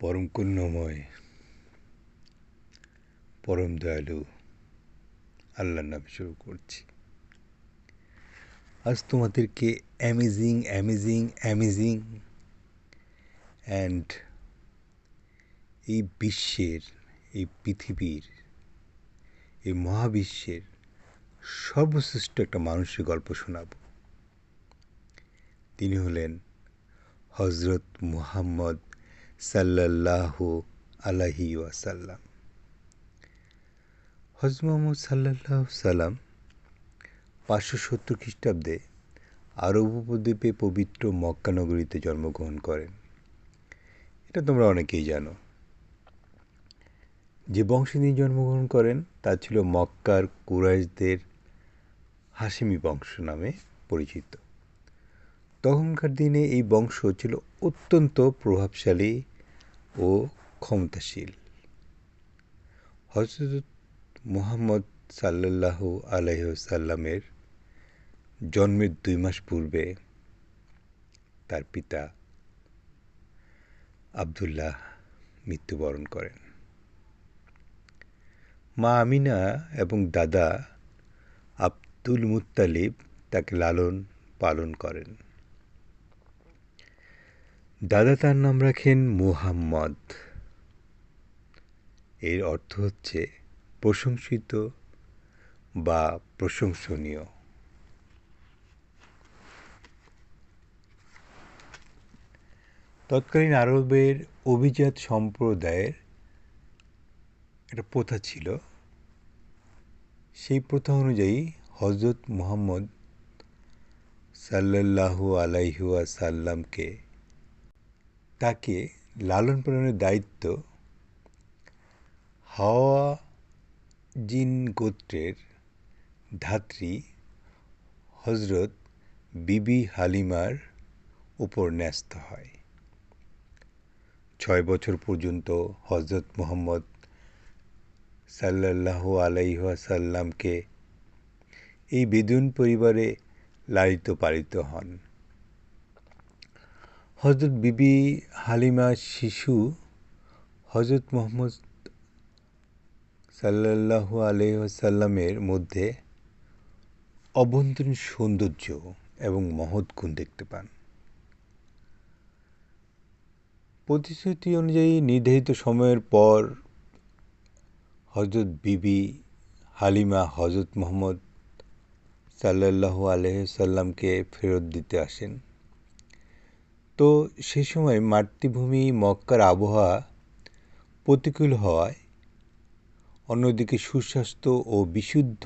পরম কন্যময়, পরম দয়ালু আল্লাহর নামে শুরু করছি। আজ তোমাদেরকে অ্যামেজিং অ্যামেজিং অ্যামেজিং অ্যান্ড এই বিশ্বের, এই পৃথিবীর, এই মহাবিশ্বের সর্বশ্রেষ্ঠ একটা মানুষের গল্প শোনাব। তিনি হলেন হজরত মুহাম্মদ সাল্লাহ আলাহি ওয়াসাল্লাম। হজরত মোহাম্মদ সাল্লাহ সাল্লাম পাঁচশো সত্তর খ্রিস্টাব্দে আরব উপদ্বীপে পবিত্র মক্কানগরীতে জন্মগ্রহণ করেন। এটা তোমরা অনেকেই জানো। যে বংশে তিনি জন্মগ্রহণ করেন, তা ছিল মক্কার কুরাইশদের হাসিমি বংশ নামে পরিচিত। তখনকার দিনে এই বংশ ছিল অত্যন্ত প্রভাবশালী ও ক্ষমতাশীল। হজরত মুহাম্মদ সাল্লাহ আলহ্লামের জন্মের দুই মাস পূর্বে তার পিতা আবদুল্লাহ মৃত্যুবরণ করেন। মা আমিনা এবং দাদা আব্দুল মুত্তালিব তাকে লালন পালন করেন। দাদা তার নাম রাখেন মুহাম্মদ। এর অর্থ হচ্ছে প্রশংসিত বা প্রশংসনীয়। তৎকালীন আরবের অভিজাত সম্প্রদায়ের একটা প্রথা ছিল। সেই প্রথা অনুযায়ী হজরত মোহাম্মদ সাল্লাহু আলাইহুয়া সাল্লামকে তাকে লালন পালনের দায়িত্ব হাওয়া জিন গোত্রের ধাত্রী হজরত বিবি হালিমার উপর ন্যস্ত হয়। ছয় বছর পর্যন্ত হজরত মোহাম্মদ সাল্লাহ আলাইসাল্লামকে এই বেদুন পরিবারে লালিত পালিত হন। হজরত বিবি হালিমা শিশু হজরত মোহাম্মদ সাল্লাহ আলহ্লামের মধ্যে অভ্যন্তরীণ সৌন্দর্য এবং মহৎ গুণ দেখতে পান। প্রতিশ্রুতি অনুযায়ী নির্ধারিত সময়ের পর হজরত বিবি হালিমা হজরত মোহাম্মদ সাল্লাহ আলহ্লামকে ফেরত দিতে আসেন। তো সে সময় মাতৃভূমি মক্কার আবহাওয়া প্রতিকূল হওয়ায়, অন্যদিকে সুস্বাস্থ্য ও বিশুদ্ধ,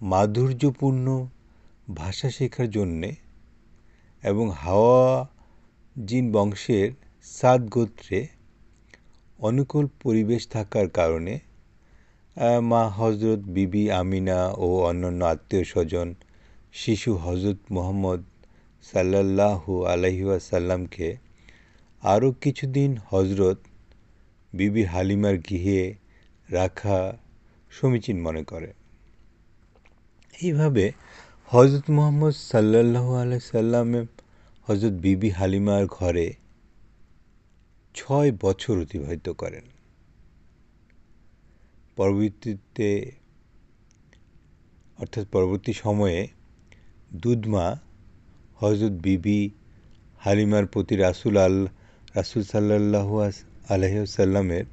মাধুর্যপূর্ণ ভাষা শেখার জন্যে এবং হাওয়া জিন বংশের সাদ গোত্রে অনুকূল পরিবেশ থাকার কারণে মা হজরত বিবি আমিনা ও অন্যান্য আত্মীয় স্বজন, শিশু হজরত মোহাম্মদ সাল্লাহু আলহিউসাল্লামকে আরও কিছুদিন হজরত বিবি হালিমার গৃহে রাখা সমীচীন মনে করে। এইভাবে হজরত মোহাম্মদ সাল্লাহ আলাই সাল্লামে হজরত বিবি হালিমার ঘরে ছয় বছর অতিবাহিত করেন। পরবর্তীতে, অর্থাৎ পরবর্তী সময়ে দুধমা হজরত বিবি হালিমার প্রতি রাসুল আল, রাসুল সাল্লাহ আলহ্লামের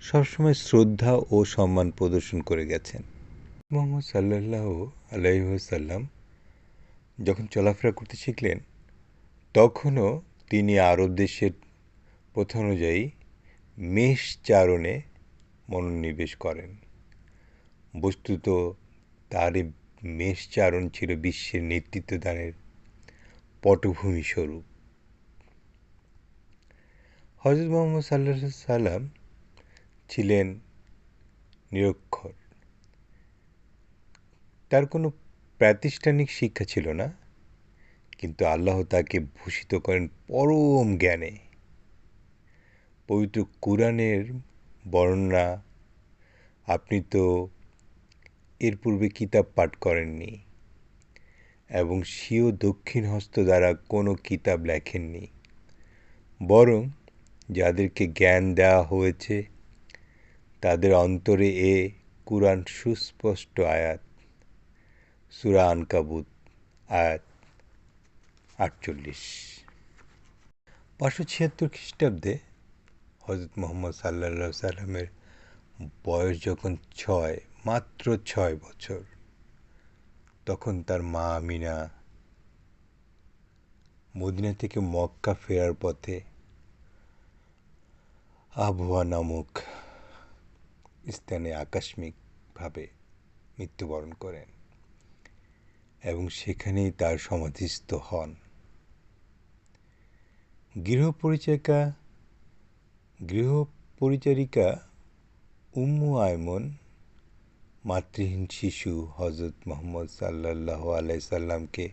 সবসময় শ্রদ্ধা ও সম্মান প্রদর্শন করে গেছেন। মোহাম্মদ সাল্লাহ আলহ্লাম যখন চলাফেরা করতে শিখলেন, তখনও তিনি আরব দেশের প্রথা অনুযায়ী মেষ চারণে মনোনিবেশ করেন। বস্তুত তার মেষ চারণ ছিল বিশ্বের নেতৃত্বদানের পটভূমি স্বরূপ হজরত মোহাম্মদ সাল্লা সাল্লাম ছিলেন নিরক্ষর। তার কোনো প্রাতিষ্ঠানিক শিক্ষা ছিল না, কিন্তু আল্লাহ তাকে ভূষিত করেন পরম জ্ঞানে। পবিত্র কোরআনের বর্ণনা আপনি তো এর পূর্বে কিতাব পাঠ করেননি। এবং স্বীয় দক্ষিণ হস্ত দ্বারা কোনো কিতাব লেখেননি। বরং যাদেরকে জ্ঞান দেওয়া হয়েছে, তাদের অন্তরে এ কুরআন সুস্পষ্ট আয়াত। সুরা আনকাবুত, আয়াত আটচল্লিশ। পাঁচশো ছিয়াত্তর খ্রিস্টাব্দে হজরত মোহাম্মদ সাল্লা সাল্লামের বয়স যখন ছয়, মাত্র ছয় বছর। তখন তার মা আমিনা মদিনা থেকে মক্কা ফেরার পথে আবহাওয়া নামক স্থানে আকস্মিকভাবে মৃত্যুবরণ করেন এবং সেখানেই তার সমাধিস্থ হন। গৃহপরিচারিকা গৃহপরিচারিকা উম্মু আয়মন মাতৃহীন শিশু হজরত মোহাম্মদ সাল্লাহ আলাই সাল্লামকে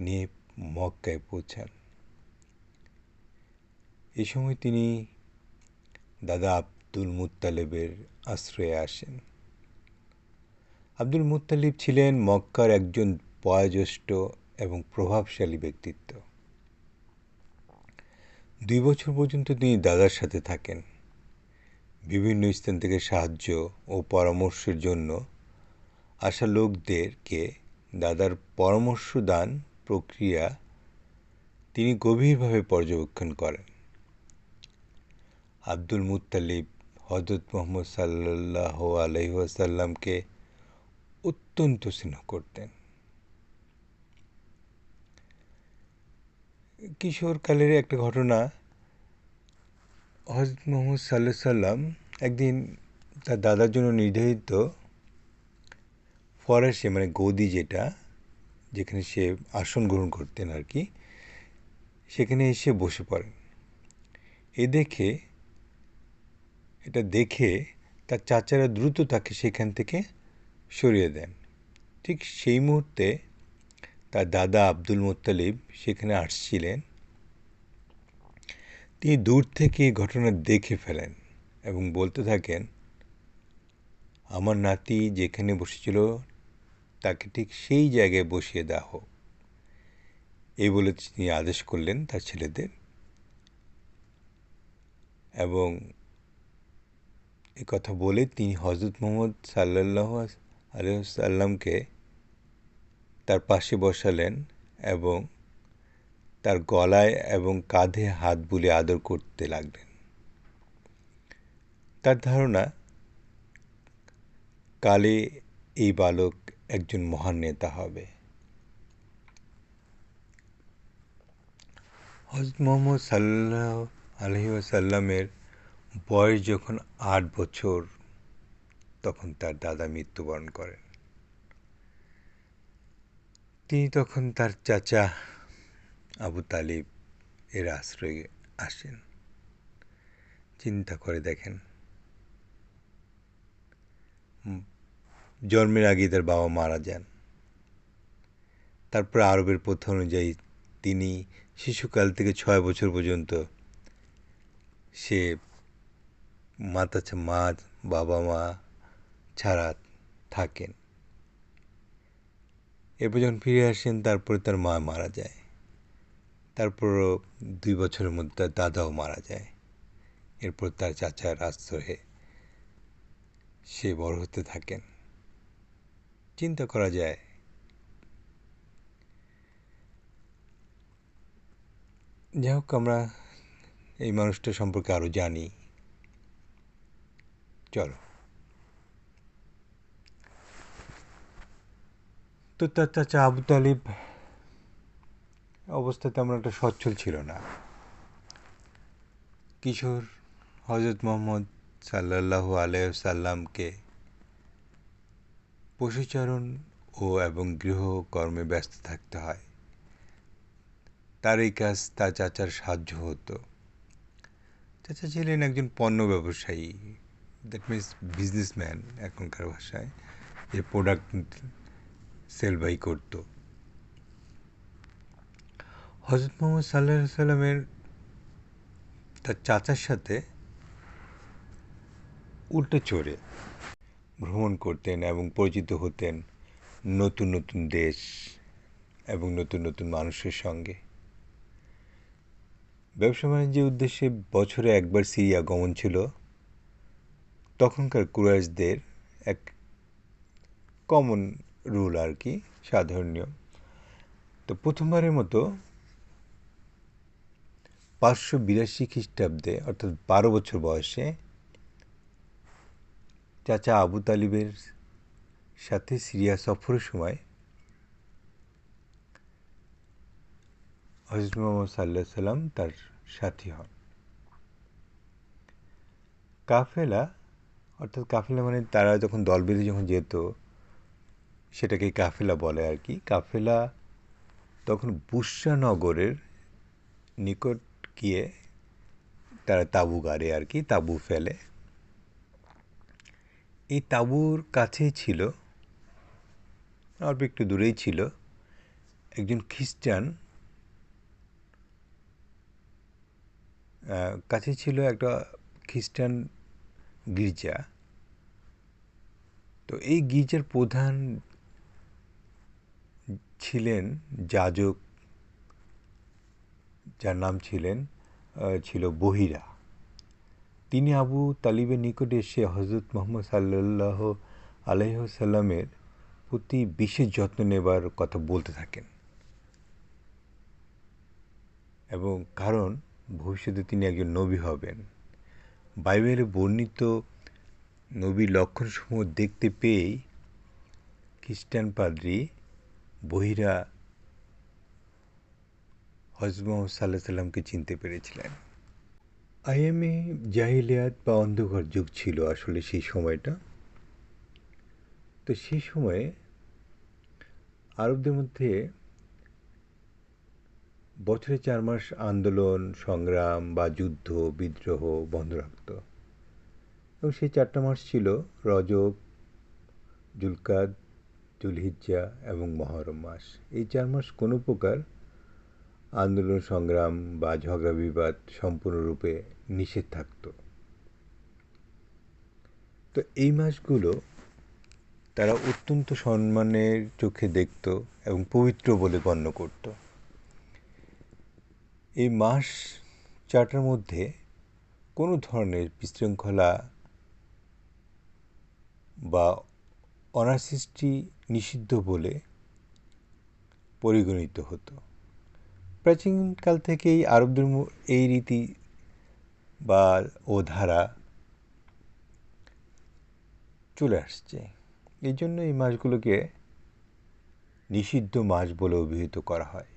নিয়ে মক্কায় পৌঁছান। এ সময় তিনি দাদা আব্দুল মুত্তালেবের আশ্রয়ে আসেন। আব্দুল মুত্তালিব ছিলেন মক্কার একজন বয়োজ্যেষ্ঠ এবং প্রভাবশালী ব্যক্তিত্ব। দুই বছর পর্যন্ত তিনি দাদার সাথে থাকেন। বিভিন্ন স্থান থেকে সাহায্য ও পরামর্শের জন্য আসা লোকদেরকে দাদার পরামর্শ দান প্রক্রিয়া তিনি গভীরভাবে পর্যবেক্ষণ করেন। আব্দুল মুত্তালিব হজরত মোহাম্মদ সাল্লাহ আলহিহাসাল্লামকে অত্যন্ত স্নেহ করতেন। কিশোরকালের একটা ঘটনা হজরত মোহাম্মদ সাল্লাহ সাল্লাম একদিন তার দাদার জন্য নির্ধারিত ফরাসে মানে গদি যেটা, যেখানে সে আসন গ্রহণ করতেন আর কি, সেখানে এসে বসে পড়েন। এ দেখে, এটা দেখে তার চাচারা দ্রুত তাকে সেখান থেকে সরিয়ে দেন। ঠিক সেই মুহূর্তে তার দাদা আব্দুল মোত্তালিব সেখানে আসছিলেন। তিনি দূর থেকে ঘটনা দেখে ফেলেন এবং বলতে থাকেন, আমার নাতি যেখানে বসেছিল, তাকে ঠিক সেই জায়গায় বসিয়ে দেওয়া হোক। এই বলে তিনি আদেশ করলেন তার ছেলেদের এবং এ কথা বলে তিনি হজরত মোহাম্মদ সাল্লাহ আলহামকে তার পাশে বসালেন এবং তার গলায় এবং কাঁধে হাত বুলে আদর করতে লাগলেন। তার ধারণা, কালে এই বালক একজন মহান নেতা হবে। হজরত মোহাম্মদ সাল্লাহ আলহি সাল্লামের বয়স যখন আট বছর, তখন তার দাদা মৃত্যুবরণ করেন। তিনি তখন তার চাচা আবু তালিব এর আশ্রয়ে আসেন। চিন্তা করে দেখেন। জন্মের আগে তার বাবা মারা যান। তারপর আরবের প্রথা অনুযায়ী তিনি শিশুকাল থেকে ছয় বছর পর্যন্ত সে মাতা মা, বাবা, মা ছাড়া থাকেন। এরপর যখন ফিরে আসেন, তারপরে তার মা মারা যায়। তারপরও দুই বছরের মধ্যে তার দাদাও মারা যায়। এরপর তার চাচার আশ্রয়ে সে বড় হতে থাকেন। চিন্তা করা যায়। যাই হোক, আমরা এই মানুষটা সম্পর্কে আরও জানি। চলো। তো তার চাচা আবু তালিব অবস্থা তেমন একটা সচ্ছল ছিল না। কিশোর হজরত মোহাম্মদ সাল্লাহ আলাইসাল্লামকে পশুচারণ ও এবং গৃহকর্মে ব্যস্ত থাকতে হয়। তার এই কাজ তার চাচার সাহায্য হতো। চাচা ছিলেন একজন পণ্য ব্যবসায়ী দ্যাট মিনস বিজনেসম্যান এখনকার ভাষায়। যে প্রোডাক্ট সেল বাই করতো। হজরত মোহাম্মদ সাল্লাহ সাল্লামের তার চাচার সাথে উল্টে চড়ে ভ্রমণ করতেন এবং পরিচিত হতেন নতুন নতুন দেশ এবং নতুন নতুন মানুষের সঙ্গে। ব্যবসা বাণিজ্যের উদ্দেশ্যে বছরে একবার সিরিয়া গমন ছিল। তখনকার কুরাইশদের এক কমন রুল আর কি, সাধারণ নিয়ম। তো প্রথমবারের মতো পাঁচশো বিরাশি খ্রিস্টাব্দে, অর্থাৎ বারো বছর বয়সে, চাচা আবু তালিবের সাথে সিরিয়া সফরের সময় হজরত মোহাম্মদ সাল্লাহ সাল্লাম তার সাথী হন। কাফেলা, অর্থাৎ কাফেলা মানে তারা যখন দল বেঁধে যখন যেত, সেটাকে কাফেলা বলে আর কি। কাফেলা তখন বুসরা নগরের নিকট গিয়ে তারা তাঁবু গাড়ে আর কি, তাঁবু ফেলে। এই তাঁবুর কাছেই ছিল, অল্প একটু দূরেই ছিল, একজন খ্রিস্টান। কাছে ছিল একটা খ্রিস্টান গির্জা। তো এই গির্জার প্রধান ছিলেন যাজক যার নাম ছিলেন ছিল বহিরা। তিনি আবু তালিবের নিকটে এসে হজরত মোহাম্মদ সাল্লাহ আলহ্লামের প্রতি বিশেষ যত্ন নেবার কথা বলতে থাকেন। এবং কারণ, ভবিষ্যতে তিনি একজন নবী হবেন। বাইবেলে বর্ণিত নবীর লক্ষণসমূহ দেখতে পেয়েই খ্রিস্টান পাদ্রী বহিরা মোহাম্মদ সাল্লাহ সাল্লামকে চিনতে পেরেছিলেন। আইএমএ, জাহিলিয়াত বা অন্ধকার যুগ ছিল আসলে সেই সময়টা। তো সেই সময়ে আরবদের মধ্যে বছরে চার মাস আন্দোলন, সংগ্রাম বা যুদ্ধ, বিদ্রোহ বন্ধ রাখত। এবং সেই চারটা মাস ছিল রজব, জুলকাদ, জুলহিজ্জা এবং মহরম মাস। এই চার মাস কোনো প্রকার আন্দোলন, সংগ্রাম বা ঝগড়া বিবাদ সম্পূর্ণরূপে নিষেধ থাকত। তো এই মাসগুলো তারা অত্যন্ত সম্মানের চোখে দেখত এবং পবিত্র বলে গণ্য করত। এই মাস চারটার মধ্যে কোনো ধরনের বিশৃঙ্খলা বা অনাসৃষ্টি নিষিদ্ধ বলে পরিগণিত হতো। প্রাচীনকাল থেকেই আরবদের এই রীতি বা ও ধারা চলে আসছে। এই জন্য এই মাছগুলোকে নিষিদ্ধ মাছ বলে অভিহিত করা হয়।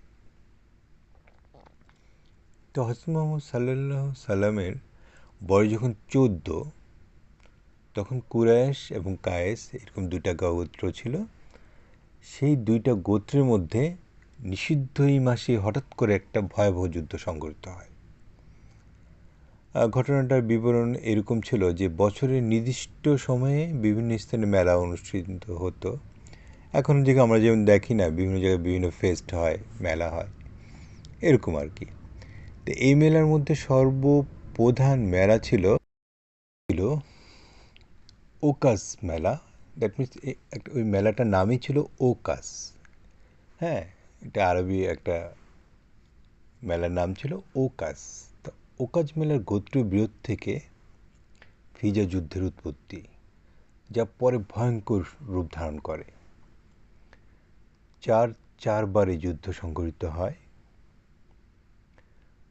তো হজরত মোহাম্মদ সাল্লাহ সাল্লামের বয়স যখন চোদ্দ, তখন কুরায়েশ এবং কায়েস এরকম দুইটা গোত্র ছিল। সেই দুইটা গোত্রের মধ্যে নিষিদ্ধ এই মাসে হঠাৎ করে একটা ভয়াবহ যুদ্ধ সংঘটিত হয়। ঘটনাটার বিবরণ এরকম ছিল যে, বছরের নির্দিষ্ট সময়ে বিভিন্ন স্থানে মেলা অনুষ্ঠিত হতো। এখন যে আমরা যেমন দেখি না, বিভিন্ন জায়গায় বিভিন্ন ফেস্ট হয়, মেলা হয়, এরকম আর কি। তো এই মেলার মধ্যে সর্বপ্রধান মেলা ছিল ছিল ওকাস মেলা। দ্যাট মিনস ওই মেলাটার নামই ছিল ওকাস। হ্যাঁ এটা আরবি একটা মেলার নাম ছিল ওকাস তা ওকাজ মেলার গোত্রীয় বিরোধ থেকে ফিজা যুদ্ধের উৎপত্তি, যা পরে ভয়ঙ্কর রূপ ধারণ করে। চার, চারবার এই যুদ্ধ সংঘটিত হয়।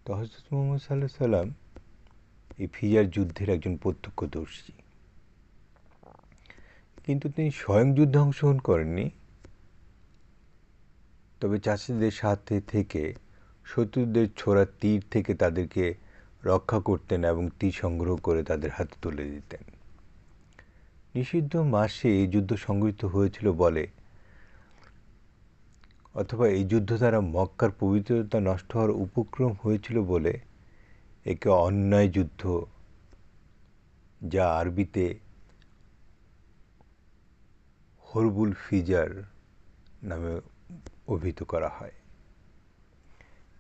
তো হজরত মোহাম্মদ সাল্লাহ সাল্লাম এই ফিজার যুদ্ধের একজন প্রত্যক্ষদর্শী। কিন্তু তিনি স্বয়ং যুদ্ধে অংশগ্রহণ করেননি। তবে চাষিদের সাথে থেকে শত্রুদের ছোড়া তীর থেকে তাদেরকে রক্ষা করতেন এবং তীর সংগ্রহ করে তাদের হাতে তুলে দিতেন। নিষিদ্ধ মাসে এই যুদ্ধ সংগঠিত হয়েছিল বলে অথবা এই যুদ্ধ দ্বারা মক্কার পবিত্রতা নষ্ট হওয়ার উপক্রম হয়েছিল বলে একে অন্যায় যুদ্ধ যা আরবিতে হরবুল ফিজার নামে অভিহিত করা হয়।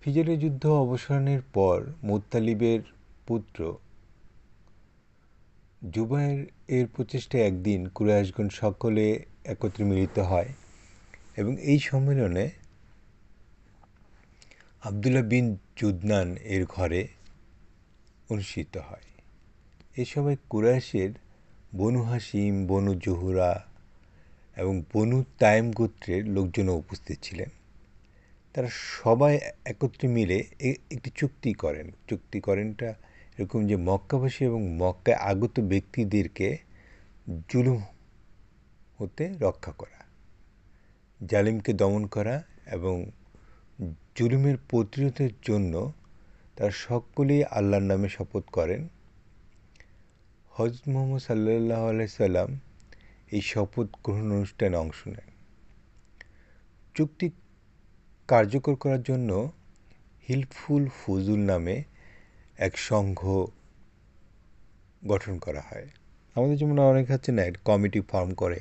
ফিজারের যুদ্ধ অবসানের পর মুত্তালিবের পুত্র জুবায়ের এর প্রচেষ্টায় একদিন কুরাইশগণ সকলে একত্রে মিলিত হয় এবং এই সম্মেলনে আবদুল্লাহ বিন জুদনান এর ঘরে অনুষ্ঠিত হয়। এ সময় কুরাইশের বনু হাসিম বনু জহুরা এবং বনু তাইম গোত্রের লোকজনও উপস্থিত ছিলেন। তারা সবাই একত্রে মিলে একটি চুক্তি করেন। চুক্তি করেনটা এরকম যে মক্কাবাসী এবং মক্কায় আগত ব্যক্তিদেরকে জুলুম হতে রক্ষা করা, জালিমকে দমন করা এবং জুলুমের প্রতিরোধের জন্য তারা সকলেই আল্লাহর নামে শপথ করেন। হজরত মোহাম্মদ সাল্লাহ আলাইসাল্লাম এই শপথ গ্রহণ অনুষ্ঠানে অংশ নেন। চুক্তি কার্যকর করার জন্য হিলফুল ফজুল নামে এক সংঘ গঠন করা হয়। আমাদের যেমন অনেক হচ্ছে না কমিটি ফর্ম করে।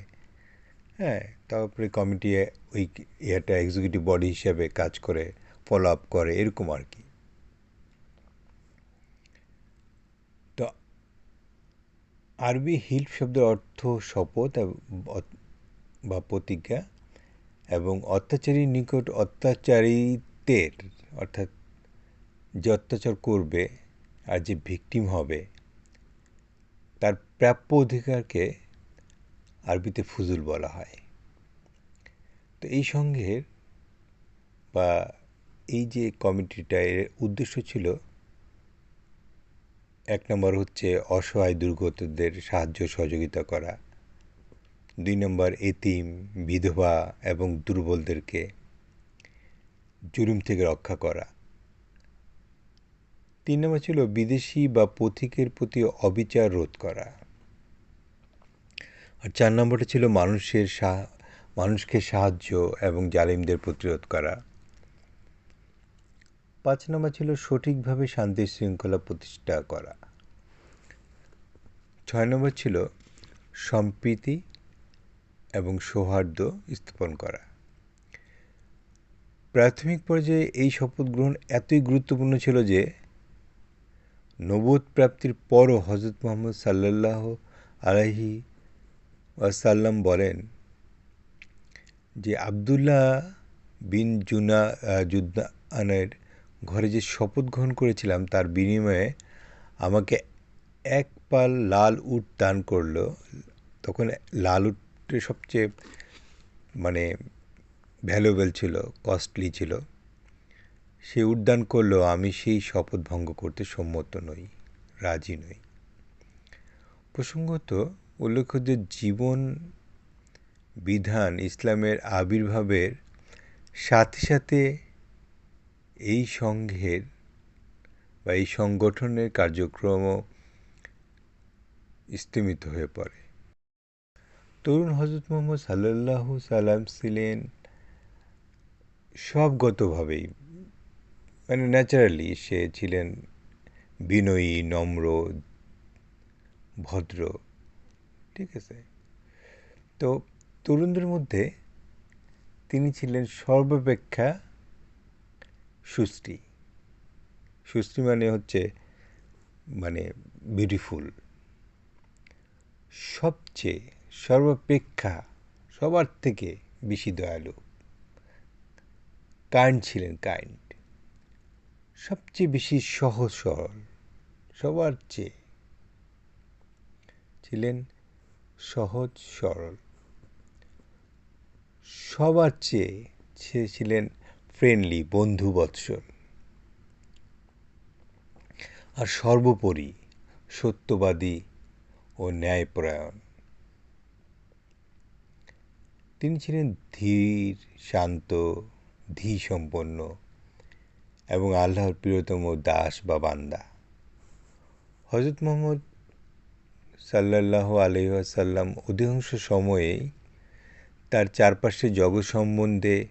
হ্যাঁ তারপরে কমিটি ওই ইয়েটা এক্সিকিউটিভ বডি হিসেবে কাজ করে ফলো আপ করে, এরকম আর কি। আরবি হিল শব্দের অর্থ শপথ বা প্রতিজ্ঞা এবং অত্যাচারীর নিকট অত্যাচারীদের অর্থাৎ যে অত্যাচার করবে আর যে ভিকটিম হবে, তার প্রাপ্য অধিকারকে আরবিতে ফুজুল বলা হয়। তো এই সংঘের বা এই যে কমিটিটা, এর উদ্দেশ্য ছিল এক নম্বর হচ্ছে অসহায় দুর্গতদের সাহায্য সহযোগিতা করা। দুই নম্বর এতিম, বিধবা এবং দুর্বলদেরকে জুলুম থেকে রক্ষা করা। তিন নম্বর ছিল বিদেশি বা পথিকের প্রতি অবিচার রোধ করা। আর চার নম্বরটা ছিল মানুষের মানুষকে সাহায্য এবং জালিমদের প্রতিরোধ করা। পাঁচ নম্বর ছিল সঠিকভাবে শান্তি শৃঙ্খলা প্রতিষ্ঠা করা। ছয় নম্বর ছিল সম্প্রীতি এবং সৌহার্দ্য স্থাপন করা। প্রাথমিক পর্যায়ে এই শপথ গ্রহণ এতই গুরুত্বপূর্ণ ছিল যে নবোধ প্রাপ্তির পরও হজরত মোহাম্মদ সাল্লাহ আলাহি ওয়াসাল্লাম বলেন যে আবদুল্লাহ বিন জুনা জুদ্দানের ঘরে যে শপথ গ্রহণ করেছিলাম, তার বিনিময়ে আমাকে এক পাল লাল উট দান করল। তখন লাল উটটি সবচেয়ে মানে ভ্যালুয়েবল ছিল কস্টলি ছিল। সে উদ্যান করলেও আমি সেই শপথ ভঙ্গ করতে সম্মত নই, রাজি নই। প্রসঙ্গত, উল্লেখ্য যে জীবন বিধান ইসলামের আবির্ভাবের সাথে সাথে এই সংঘের বা এই সংগঠনের কার্যক্রম স্থমিত হয়ে পড়ে। তরুণ হজরত মোহাম্মদ সাল্লাহ সাল্লাম ছিলেন সবগতভাবেই মানে ন্যাচারালি সে ছিলেন বিনয়ী, নম্র, ভদ্র, ঠিক আছে? তো তরুণদের মধ্যে তিনি ছিলেন সর্বাপেক্ষা সুশ্রী। সুশ্রী মানে হচ্ছে মানে বিউটিফুল সবচেয়ে, সর্বাপেক্ষা, সবার থেকে বেশি দয়ালু। কাইন্ড ছিলেন কাইন্ড সবচেয়ে বেশি সহজ, সরল, সবার চেয়ে ছিলেন সহজ, সরল। সবার চেয়ে সে ছিলেন ফ্রেন্ডলি বন্ধু বৎসল আর সর্বোপরি সত্যবাদী ও ন্যায়পরায়ণ। তিনি ছিলেন ধীর, শান্ত ধী সম্পন্ন এবং আল্লাহর প্রিয়তম দাস বা বান্দা। হজরত মোহাম্মদ সাল্লাহ আলহাসাল্লাম অধিকাংশ সময়েই তার চারপাশে জগৎ সম্বন্ধে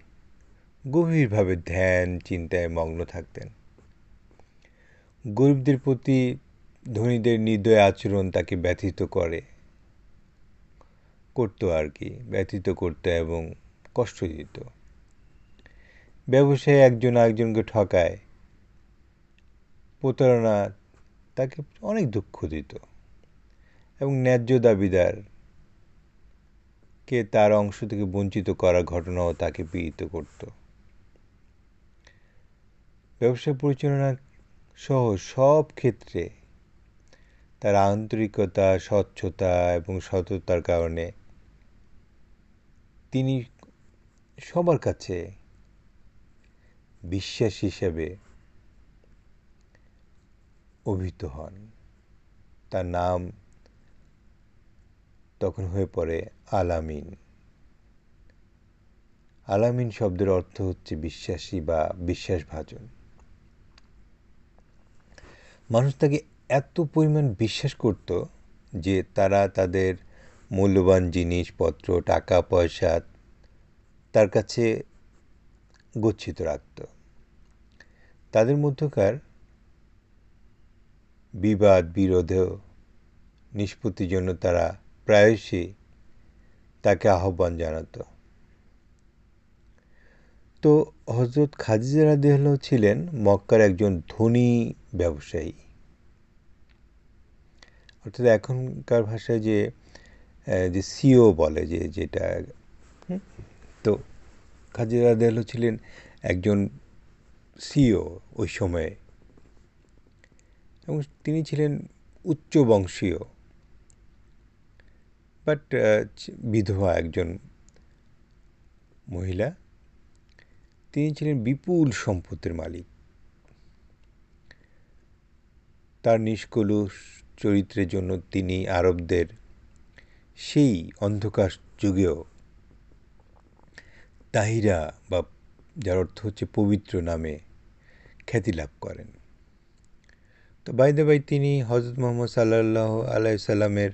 গভীরভাবে ধ্যান, চিন্তায় মগ্ন থাকতেন। গরিবদের প্রতি ধনীদের নির্দয় আচরণ তাকে ব্যথিত করে, করতো আর কি, ব্যথিত করতো এবং কষ্ট দিত। ব্যবসায়ী একজন আরেকজনকে ঠকায়, প্রতারণা তাকে অনেক দুঃখ দিত এবং ন্যায্য দাবিদার কে তার অংশ থেকে বঞ্চিত করার ঘটনাও তাকে পীড়িত করত। ব্যবসা পরিচালনা সহ সব ক্ষেত্রে তার আন্তরিকতা, স্বচ্ছতা এবং সততার কারণে তিনি সবার কাছে বিশ্বাস হিসেবে অভিহিত হন। তার নাম তখন হয়ে পড়ে আলামিন। আলামিন শব্দের অর্থ হচ্ছে বিশ্বাসী বা বিশ্বাসভাজন। মানুষ তাকে এত পরিমাণ বিশ্বাস করত যে তারা তাদের মূল্যবান জিনিসপত্র, টাকা, পয়সা তার কাছে গচ্ছিত রাখত। তাদের মধ্যকার বিবাদ বিরোধেও নিষ্পত্তির জন্য তারা প্রায়শই তাকে আহ্বান জানাত। তো হজরত খাদিজা রাদিয়াল্লাহ ছিলেন মক্কার একজন ধনী ব্যবসায়ী। অর্থাৎ এখনকার ভাষায় যে যে সিও বলে যে, যেটা তো খাদিজা রাদিয়াল্লাহ ছিলেন একজন সিও ওই সময়ে। এবং তিনি ছিলেন উচ্চ বংশীয়। বাট বিধবা একজন মহিলা। তিনি ছিলেন বিপুল সম্পত্তির মালিক। তার নিষ্কলুষ চরিত্রের জন্য তিনি আরবদের সেই অন্ধকার যুগেও তাহিরা বা যার অর্থ হচ্ছে পবিত্র নামে খ্যাতি লাভ করেন। তো বাইদে বাই তিনি হজরত মোহাম্মদ সাল্লাহ আলাইসাল্লামের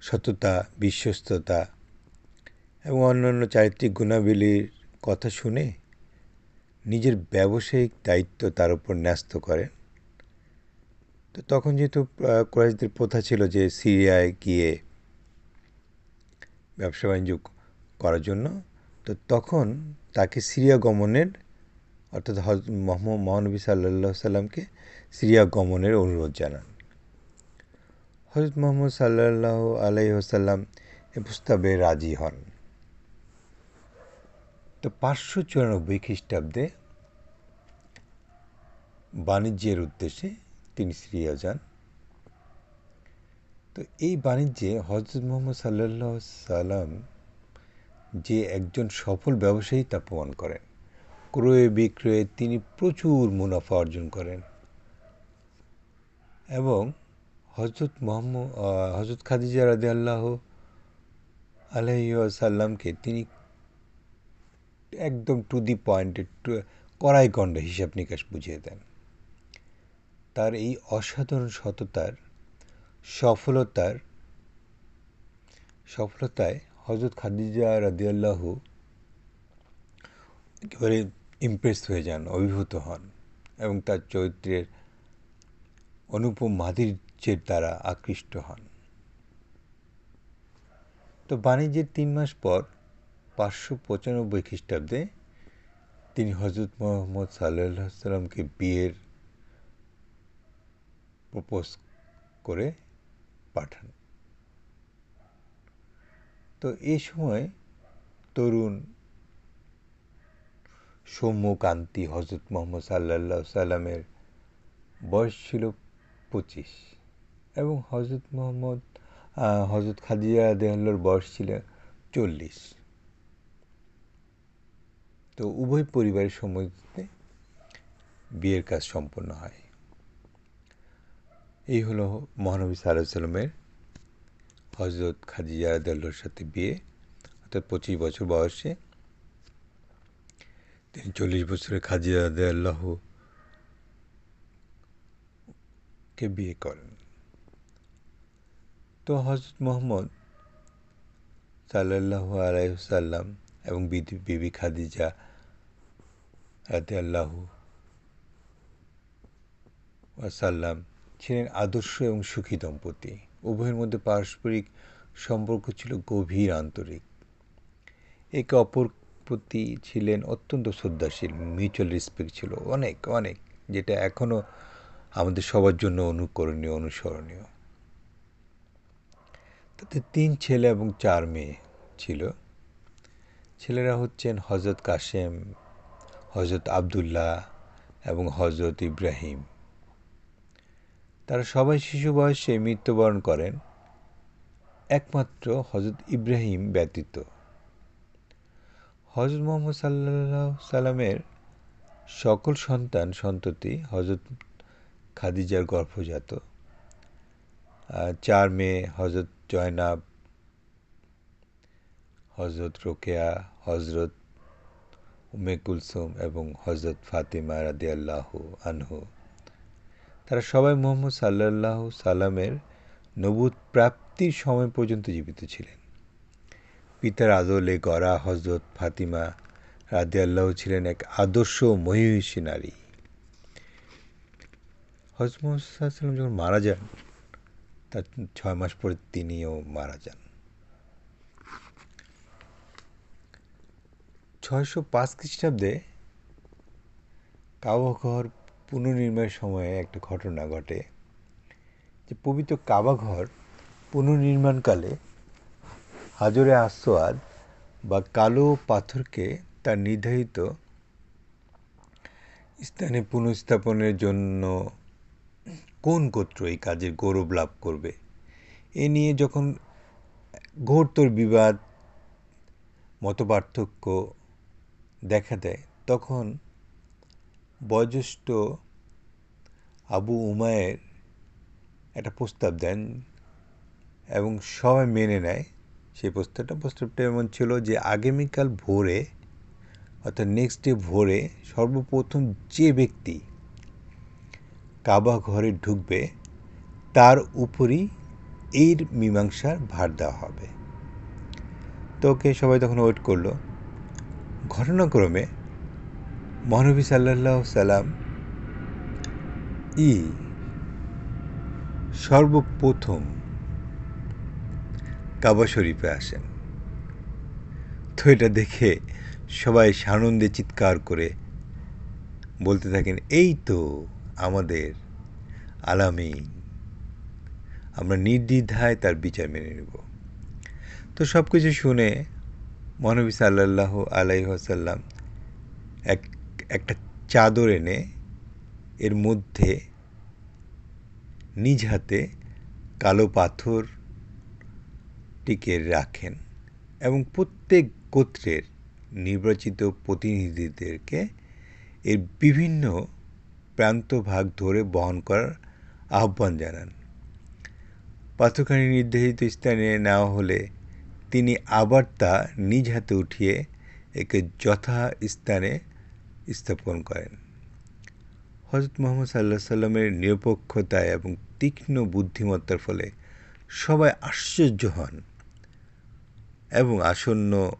সততা, বিশ্বস্ততা এবং অন্যান্য চারিত্রিক গুণাবলীর কথা শুনে নিজের ব্যবসায়িক দায়িত্ব তার উপর ন্যস্ত করেন। তো তখন যেহেতু কোরাইশদের প্রথা ছিল যে সিরিয়ায় গিয়ে ব্যবসা বাণিজ্য করার জন্য, তো তখন তাকে সিরিয়া গমনের, অর্থাৎ হজ মহানবী সাল্লাহ সাল্লামকে সিরিয়া গমনের অনুরোধ জানান। হজরত মোহাম্মদ সাল্লাহ আলাইসাল্লাম এ প্রস্তাবে রাজি হন। তো পাঁচশো চুরানব্বই খ্রিস্টাব্দে বাণিজ্যের উদ্দেশ্যে তিনি সিরিয়া যান। তো এই বাণিজ্যে হজরত মোহাম্মদ সাল্লাহ সাল্লাম যে একজন সফল ব্যবসায়ী তা প্রমাণ করেন। ক্রয়ে বিক্রয়ে তিনি প্রচুর মুনাফা অর্জন করেন। এবং হজরত মোহাম্মদ হজরত খাদিজা রাদে আল্লাহ আলহিসাল্লামকে তিনি একদম টু দি পয়েন্টে কড়াই গণ্ড হিসাব নিকাশ বুঝিয়ে দেন। তার এই অসাধারণ সততার সফলতার সফলতায় হজরত খাদিজা রাদিয়াল্লাহ একেবারে ইমপ্রেস হয়ে যান, অভিভূত হন এবং তার চরিত্রের অনুপম মাধুর্যের দ্বারা আকৃষ্ট হন। তো বাণিজ্যের তিন মাস পর পাঁচশো পঁচানব্বই খ্রিস্টাব্দে তিনি হজরত মোহাম্মদ সাল্লাহ সাল্লামকে বিয়ের প্রপোজ করে পাঠান। তো এই সময় তরুণ সৌম্যকান্তি হজরত মোহাম্মদ সাল্লাহ সাল্লামের বয়স ছিল পঁচিশ এবং হজরত মোহাম্মদ হজরত খাদিজা দেহল্লোর বয়স ছিল চল্লিশ। তো উভয় পরিবারের সম্মতিতে বিয়ের কাজ সম্পন্ন হয়। এই হলো মহানবী সাল্লাহ সাল্লামের হজরত খাদিজা দেহল্লোর সাথে বিয়ে, অর্থাৎ পঁচিশ বছর বয়সে। তিনি চল্লিশ বছরের খাদিজা কে বিয়ে করেন। তো হজরত মোহাম্মদ সাল্লাহ আলাইসাল্লাম এবং বিবি খাদিজা রাতে আল্লাহ আসাল্লাম ছিলেন আদর্শ এবং সুখী দম্পতি। উভয়ের মধ্যে পারস্পরিক সম্পর্ক ছিল গভীর আন্তরিক। একে অপর প্রতি ছিলেন অত্যন্ত শ্রদ্ধাশীল মিউচুয়াল রেসপেক্ট ছিল অনেক অনেক, যেটা এখনও আমাদের সবার জন্য অনুকরণীয়, অনুসরণীয়। তাতে তিন ছেলে এবং চার মেয়ে ছিল। ছেলেরা হচ্ছেন হজরত কাশেম হজরত আবদুল্লাহ এবং হজরত ইব্রাহিম। তারা সবাই শিশু বয়সে মৃত্যুবরণ করেন, একমাত্র হজরত ইব্রাহিম ব্যতীত। হজরত মোহাম্মদ সাল্লাহ সাল্লামের সকল সন্তান সন্ততি হজরত খাদিজার গর্ভজাত। চার মেয়ে হজরত জয়নাব হজরত রোকেয়া হজরত উমে কুলসুম এবং হজরত ফাতিমা রাদি আল্লাহ আনহু। তারা সবাই মোহাম্মদ সাল্লাহ সাল্লামের নবুদ প্রাপ্তির সময় পর্যন্ত জীবিত ছিলেন। পিতার আদলে গড়া হজরত ফাতিমা রাদি আল্লাহ ছিলেন এক আদর্শ মহিষী নারী। মোহাম্মদ যখন মারা যান, তার ছয় মাস পরে তিনিও মারা যান। ছয়শো পাঁচ খ্রিস্টাব্দে কাবাঘর পুনর্নির্মাণের সময়ে একটা ঘটনা ঘটে যে পবিত্র কাবাঘর পুনর্নির্মাণকালে হাজরে আসোয়াদ বা কালো পাথরকে তার নির্ধারিত স্থানে পুনঃস্থাপনের জন্য কোন গোত্র এই কাজের গৌরব লাভ করবে? এ নিয়ে যখন ঘোরতর বিবাদ, মতপার্থক্য দেখা দেয়, তখন বয়োজ্যেষ্ঠ আবু উমায়ের একটা প্রস্তাব দেন এবং সবাই মেনে নেয় সেই প্রস্তাবটা। প্রস্তাবটা এমন ছিল যে আগামীকাল ভোরে, অর্থাৎ নেক্সট ডে ভোরে সর্বপ্রথম যে ব্যক্তি কাবা ঘরে ঢুকবে, তার উপরই এর মীমাংসার ভার দেওয়া হবে। তো ওকে সবাই তখন ওয়েট করল। ঘটনাক্রমে মহানবী সাল্লাহ সাল্লাম ই সর্বপ্রথম কাবা শরীফে আসেন। তো এটা দেখে সবাই সানন্দে চিৎকার করে বলতে থাকেন, এই তো আমাদের আলামিন। আমরা নির্দ্বিধায় তার বিচার মেনে নেব। তো সব কিছু শুনে মহানবী সাল্লাহ আলাইসাল্লাম এক একটা চাদর এনে এর মধ্যে নিজ হাতে কালো পাথর টিকে রাখেন এবং প্রত্যেক গোত্রের নির্বাচিত প্রতিনিধিদেরকে এর বিভিন্ন প্রান্ত ভাগ ধরে বহন করার আহ্বান জানান। পাথরখানি নির্ধারিত স্থানে নেওয়া হলে তিনি আবার তা নিজ হাতে উঠিয়ে একে যথা স্থানে স্থাপন করেন। হজরত মোহাম্মদ সাল্লাহ সাল্লামের নিরপেক্ষতায় এবং তীক্ষ্ণ বুদ্ধিমত্তার ফলে সবাই আশ্চর্য হন এবং আসন্ন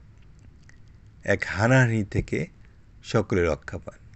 এক হানাহানি থেকে সকলে রক্ষা পান।